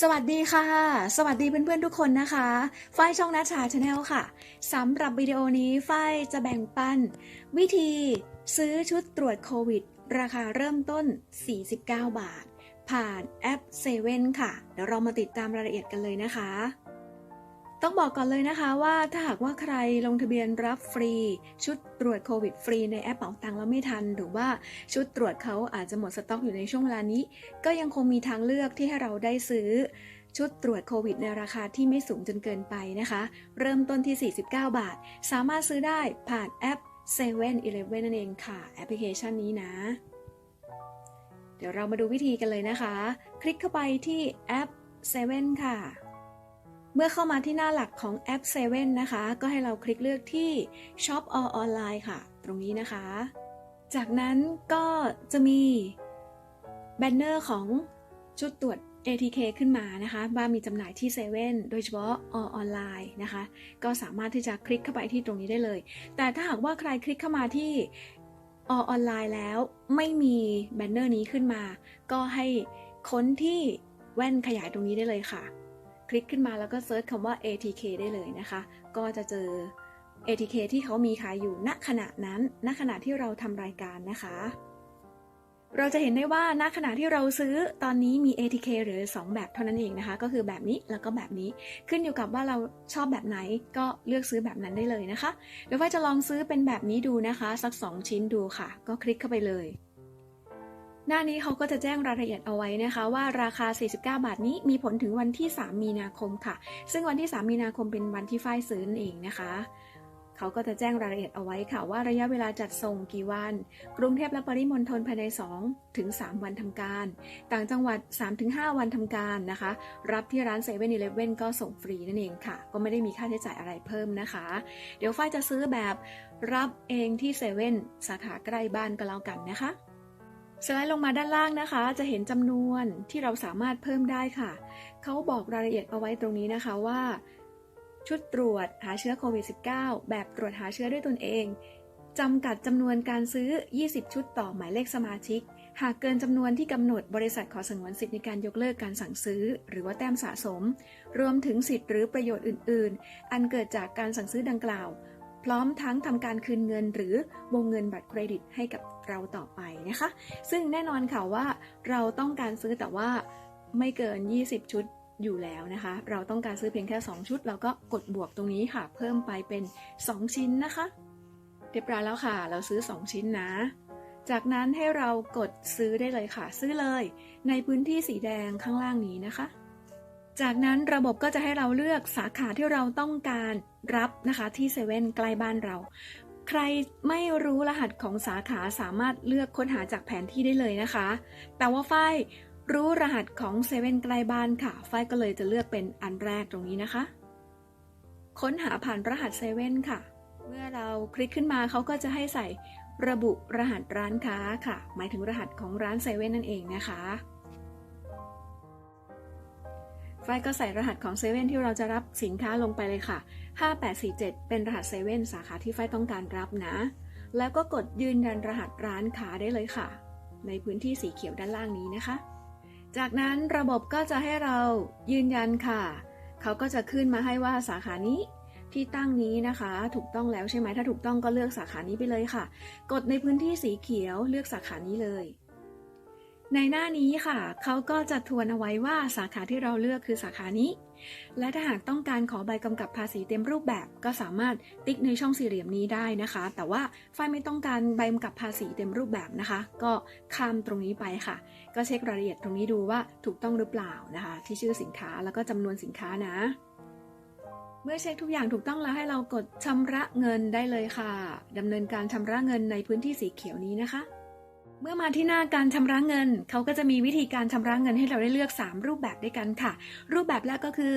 สวัสดีค่ะ สวัสดีเพื่อนๆทุกคนนะคะ ฝ้ายช่องนัชชาชาแนลค่ะ สำหรับวิดีโอนี้ฝ้ายจะแบ่งปัน วิธีซื้อชุดตรวจโควิด ราคาเริ่มต้น 49 บาท ผ่านแอปเซเว่นค่ะ เดี๋ยวเรามาติดตามรายละเอียดกันเลยนะคะ ต้องบอกก่อนเลยนะคะว่าถ้าหากว่าใครลงทะเบียนรับฟรี ชุดตรวจโควิดฟรีในแอปเป๋าตังค์แล้วไม่ทัน หรือว่าชุดตรวจเขาอาจจะหมดสต็อกอยู่ในช่วงเวลานี้ ก็ยังคงมีทางเลือกที่ให้เราได้ซื้อ ชุดตรวจโควิดในราคาที่ไม่สูงจนเกินไปนะคะ เริ่มต้นที่ 49 บาท สามารถซื้อได้ผ่านแอป7 e เ e ่ e อนั่นเองค่ะ แอปพลิเคชันนี้นะ เดี๋ยวเรามาดูวิธีกันเลยนะคะ คลิกเข้าไปที่แอป7ค่ะ เมื่อเข้ามาที่หน้าหลักของแอป7นะคะ ก็ให้เราคลิกเลือกที่ Shop or Online ค่ะ ตรงนี้นะคะ จากนั้นก็จะมีแบนเนอร์ของชุดตรวจ ATK ขึ้นมานะคะว่ามีจำหน่ายที่เซเว่นโดยเฉพาะออนไลน์นะคะ ก็สามารถที่จะคลิกเข้าไปที่ตรงนี้ได้เลย แต่ถ้าหากว่าใครคลิกเข้ามาที่ออนไลน์แล้ว ไม่มีแบนเนอร์นี้ขึ้นมา ก็ให้ค้นที่แว่นขยายตรงนี้ได้เลยค่ะ คลิกขึ้นมาแล้วก็เซิร์ชคำว่า ATK ได้เลยนะคะ ก็จะเจอ ATK ที่เขามีขายอยู่ณขณะนั้น ณขณะที่เราทำรายการนะคะ เราจะเห็นได้ว่าณขณะที่เราซื้อตอนนี้มี ATK หรือ 2 แบบเท่านั้นเองนะคะ ก็คือแบบนี้แล้วก็แบบนี้ ขึ้นอยู่กับว่าเราชอบแบบไหนก็เลือกซื้อแบบนั้นได้เลยนะคะเดี๋ยวว่าจะลองซื้อเป็นแบบนี้ดูนะคะ สัก 2 ชิ้นดูค่ะ ก็คลิกเข้าไปเลย หน้านี้เขาก็จะแจ้งรายละเอียดเอาไว้นะคะ ว่าราคา 49 บาทนี้มีผลถึงวันที่ 3 มีนาคมค่ะ ซึ่งวันที่ 3 มีนาคมเป็นวันที่ฝ้ายซื้อนั่นเองนะคะเขาก็จะแจ้งรายละเอียดเอาไว้ค่ะว่าระยะเวลาจัดส่งกี่วัน กรุงเทพและปริมณฑลภายใน 2 ถึง 3 วันทำการ ต่างจังหวัด 3 ถึง 5 วันทำการนะคะ รับที่ร้านเซเว่นอีเลฟเว่นก็ส่งฟรีนั่นเองค่ะ ก็ไม่ได้มีค่าใช้จ่ายอะไรเพิ่มนะคะ เดี๋ยวฝ้ายจะซื้อแบบรับเองที่เซเว่นสาขาใกล้บ้านก็แล้วกันนะคะ สไลด์ลงมาด้านล่างนะคะ จะเห็นจำนวนที่เราสามารถเพิ่มได้ค่ะ เขาบอกรายละเอียดเอาไว้ตรงนี้นะคะว่า ชุดตรวจหาเชื้อโควิด -19 แบบตรวจหาเชื้อด้วยตนเองจำกัดจำนวนการซื้อ 20 ชุดต่อหมายเลขสมาชิก หากเกินจำนวนที่กำหนดบริษัทขอสงวนสิทธิในการยกเลิกการสั่งซื้อ หรือว่าแต้มสะสม รวมถึงสิทธิ์หรือประโยชน์อื่น ๆ อันเกิดจากการสั่งซื้อดังกล่าว พร้อมทั้งทำการคืนเงินหรือวงเงินบัตรเครดิตให้กับ เราต่อไปนะคะ ซึ่งแน่นอนค่ะว่าเราต้องการซื้อแต่ว่าไม่เกิน 20 ชุดอยู่แล้วนะคะ เราต้องการซื้อเพียงแค่ 2 ชุด เราก็กดบวกตรงนี้ค่ะ เพิ่มไปเป็น 2 ชิ้นนะคะเรียบร้อยแล้วค่ะ เราซื้อ 2 ชิ้นนะ จากนั้นให้เรากดซื้อได้เลยค่ะ ซื้อเลย ในพื้นที่สีแดงข้างล่างนี้นะคะ จากนั้นระบบก็จะให้เราเลือกสาขาที่เราต้องการรับนะคะที่เซเว่นใกล้บ้านเรา ใครไม่รู้รหัสของสาขาสามารถเลือกค้นหาจากแผนที่ได้เลยนะคะ แต่ว่าฝ้ายรู้รหัสของเซเว่นใกล้บ้านค่ะ ฝ้ายก็เลยจะเลือกเป็นอันแรกตรงนี้นะคะ ค้นหาผ่านรหัสเซเว่นค่ะ เมื่อเราคลิกขึ้นมาเขาก็จะให้ใส่ระบุรหัสร้านค้าค่ะ หมายถึงรหัสของร้านเซเว่นนั่นเองนะคะ ฝ้ายก็ใส่รหัสของเซเว่นที่เราจะรับสินค้าลงไปเลยค่ะ 5847 เป็นรหัสเซเว่นสาขาที่ฝ้ายต้องการรับนะ แล้วก็กดยืนยันรหัสร้านค้าได้เลยค่ะ ในพื้นที่สีเขียวด้านล่างนี้นะคะ จากนั้นระบบก็จะให้เรายืนยันค่ะ เขาก็จะขึ้นมาให้ว่าสาขานี้ที่ตั้งนี้นะคะ ถูกต้องแล้วใช่ไหมถ้าถูกต้องก็เลือกสาขานี้ไปเลยค่ะ กดในพื้นที่สีเขียวเลือกสาขานี้เลย ในหน้านี้ค่ะ เขาก็จะทวนเอาไว้ว่าสาขาที่เราเลือกคือสาขานี้ และถ้าหากต้องการขอใบกำกับภาษีเต็มรูปแบบ ก็สามารถติ๊กในช่องสี่เหลี่ยมนี้ได้นะคะ แต่ว่าฝ้ายไม่ต้องการใบกำกับภาษีเต็มรูปแบบนะคะ ก็ข้ามตรงนี้ไปค่ะ ก็เช็ครายละเอียดตรงนี้ดูว่าถูกต้องหรือเปล่านะคะ ที่ชื่อสินค้าแล้วก็จำนวนสินค้านะ เมื่อเช็คทุกอย่างถูกต้องแล้วให้เรากดชำระเงินได้เลยค่ะดำเนินการชำระเงินในพื้นที่สีเขียวนี้นะคะ เมื่อมาที่หน้าการชำระเงิน เขาก็จะมีวิธีการชำระเงินให้เราได้เลือก 3 รูปแบบด้วยกันค่ะ รูปแบบแรกก็คือ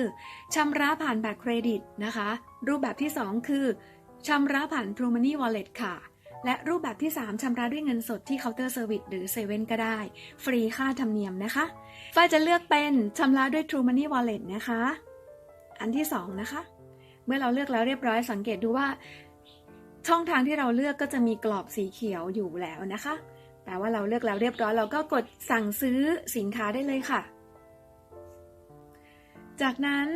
ชำระผ่านบัตรเครดิตนะคะ รูปแบบที่ 2 คือชำระผ่าน True Money Wallet ค่ะ และรูปแบบที่ 3ชำระด้วยเงินสดที่เคาน์เตอร์เซอร์วิสหรือเซเว่นก็ได้ ฟรีค่าธรรมเนียมนะคะฝ้ายจะเลือกเป็นชำระด้วย True Money Wallet นะคะ อันที่ 2 นะคะ เมื่อเราเลือกแล้วเรียบร้อยสังเกตดูว่า ช่องทางที่เราเลือกก็จะมีกรอบสีเขียวอยู่แล้วนะคะ ลว่าเราเลือกแล้วเรียบร้อยเราก็กดสั่งซื้อสินค้าได้เลยค่ะ จากนั้น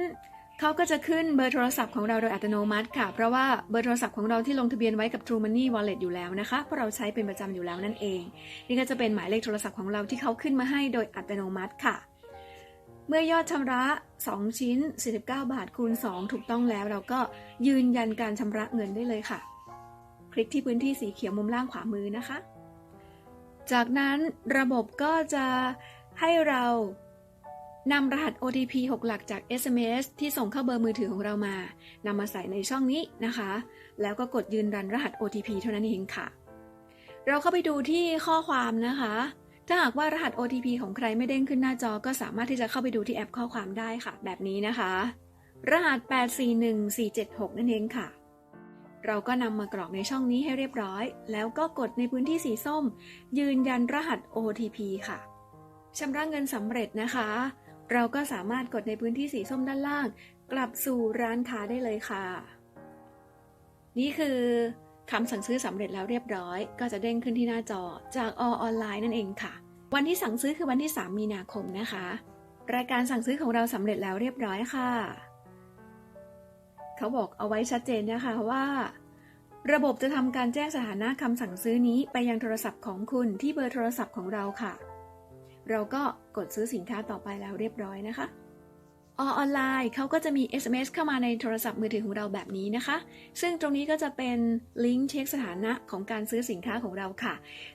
เขาก็จะขึ้นเบอร์โทรศัพท์ของเราโดยอัตโนมัติค่ะ เพราะว่าเบอร์โทรศัพท์ของเราที่ลงทะเบียนไว้กับ True Money Wallet อยู่แล้วนะคะ เพราะเราใช้เป็นประจำอยู่แล้วนั่นเอง นี่ก็จะเป็นหมายเลขโทรศัพท์ของเราที่เขาขึ้นมาให้โดยอัตโนมัติค่ะ เมื่อยอดชำระ 2 ชิ้น 49 บาทคูณ 2 ถูกต้องแล้วเราก็ยืนยันการชำระเงินได้เลยค่ะ คลิกที่พื้นที่สีเขียวมุมล่างขวามือนะคะ จากนั้นระบบก็จะให้เรานำรหัส OTP 6 หลักจาก SMS ที่ส่งเข้าเบอร์มือถือของเรามานำมาใส่ในช่องนี้นะคะ แล้วก็กดยืนรันรหัส OTP เท่านั้นเองค่ะ เราเข้าไปดูที่ข้อความนะคะ ถ้าหากว่ารหัส OTP ของใครไม่เด้งขึ้นหน้าจอก็สามารถที่จะเข้าไปดูที่แอปข้อความได้ค่ะ แบบนี้นะคะ รหัส 841476 นั่นเองค่ะ เราก็นำมากรอกในช่องนี้ให้เรียบร้อย แล้วก็กดในพื้นที่สีส้ม ยืนยันรหัส OTP ค่ะชำระเงินสำเร็จนะคะ เราก็สามารถกดในพื้นที่สีส้มด้านล่าง กลับสู่ร้านค้าได้เลยค่ะ นี่คือคำสั่งซื้อสำเร็จแล้วเรียบร้อย ก็จะเด้งขึ้นที่หน้าจอจากอออนไลน์นั่นเองค่ะ วันที่สั่งซื้อคือวันที่ 3 มีนาคมนะคะ รายการสั่งซื้อของเราสำเร็จแล้วเรียบร้อยค่ะ เขาบอกเอาไว้ชัดเจนนะคะว่า ระบบจะทำการแจ้งสถานะคำสั่งซื้อนี้ไปยังโทรศัพท์ของคุณที่เบอร์โทรศัพท์ของเราค่ะ เราก็กดซื้อสินค้าต่อไปแล้วเรียบร้อยนะคะ ออนไลน์เขาก็จะมี SMS เข้ามาในโทรศัพท์มือถือของเราแบบนี้นะคะ ซึ่งตรงนี้ก็จะเป็นลิงก์เช็คสถานะของการซื้อสินค้าของเราค่ะ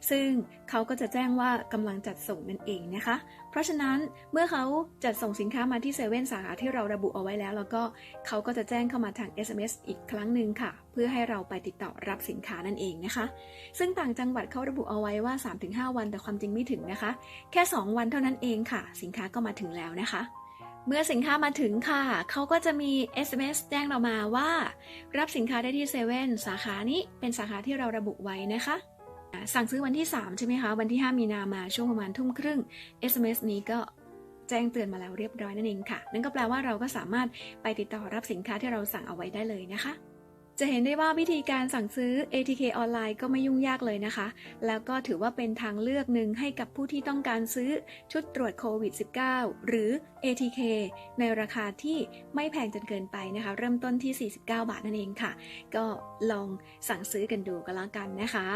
ซึ่งเขาก็จะแจ้งว่ากำลังจัดส่งนั่นเองนะคะ เพราะฉะนั้นเมื่อเขาจัดส่งสินค้ามาที่เซเว่นสาขาที่เราระบุเอาไว้แล้ว แล้วก็เขาก็จะแจ้งเข้ามาทาง SMS อีกครั้งหนึ่งค่ะ เพื่อให้เราไปติดต่อรับสินค้านั่นเองนะคะ ซึ่งต่างจังหวัดเขาระบุเอาไว้ว่า 3-5 วันแต่ความจริงไม่ถึงนะคะ แค่ 2 วันเท่านั้นเองค่ะ สินค้าก็มาถึงแล้วนะคะ เมื่อสินค้ามาถึงค่ะ เขาก็จะมี SMS แจ้งเรามาว่า รับสินค้าได้ที่เซเว่นสาขานี้เป็นสาขาที่เราระบุไว้นะคะ สั่งซื้อวันที่ 3 ใช่ไหมคะ วันที่ 5 มีนามาช่วงประมาณทุ่มครึ่ง SMS นี้ก็แจ้งเตือนมาแล้วเรียบร้อยนั่นเองค่ะ นั่นก็แปลว่าเราก็สามารถไปติดต่อรับสินค้าที่เราสั่งเอาไว้ได้เลยนะคะ จะเห็นได้ว่าวิธีการสั่งซื้อ ATK ออนไลน์ก็ไม่ยุ่งยากเลยนะคะ แล้วก็ถือว่าเป็นทางเลือกหนึ่งให้กับผู้ที่ต้องการซื้อชุดตรวจโควิด -19 หรือ ATK ในราคาที่ไม่แพงจนเกินไปนะคะ เริ่มต้นที่ 49 บาทนั่นเองค่ะ ก็ลองสั่งซื้อกันดูก็แล้วกันนะคะ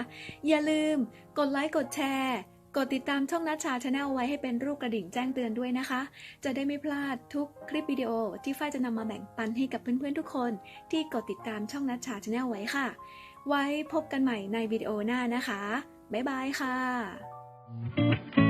อย่าลืมกดไลค์กดแชร์ กดติดตามช่องนัชชาชาแนลไว้ให้เป็นรูปกระดิ่งแจ้งเตือนด้วยนะคะ จะได้ไม่พลาดทุกคลิปวิดีโอที่ฝ้ายจะนำมาแบ่งปันให้กับเพื่อนๆทุกคน ที่กดติดตามช่องนัชชาชาแนลไว้ค่ะ ไว้พบกันใหม่ในวิดีโอหน้านะคะ บ๊ายบายค่ะ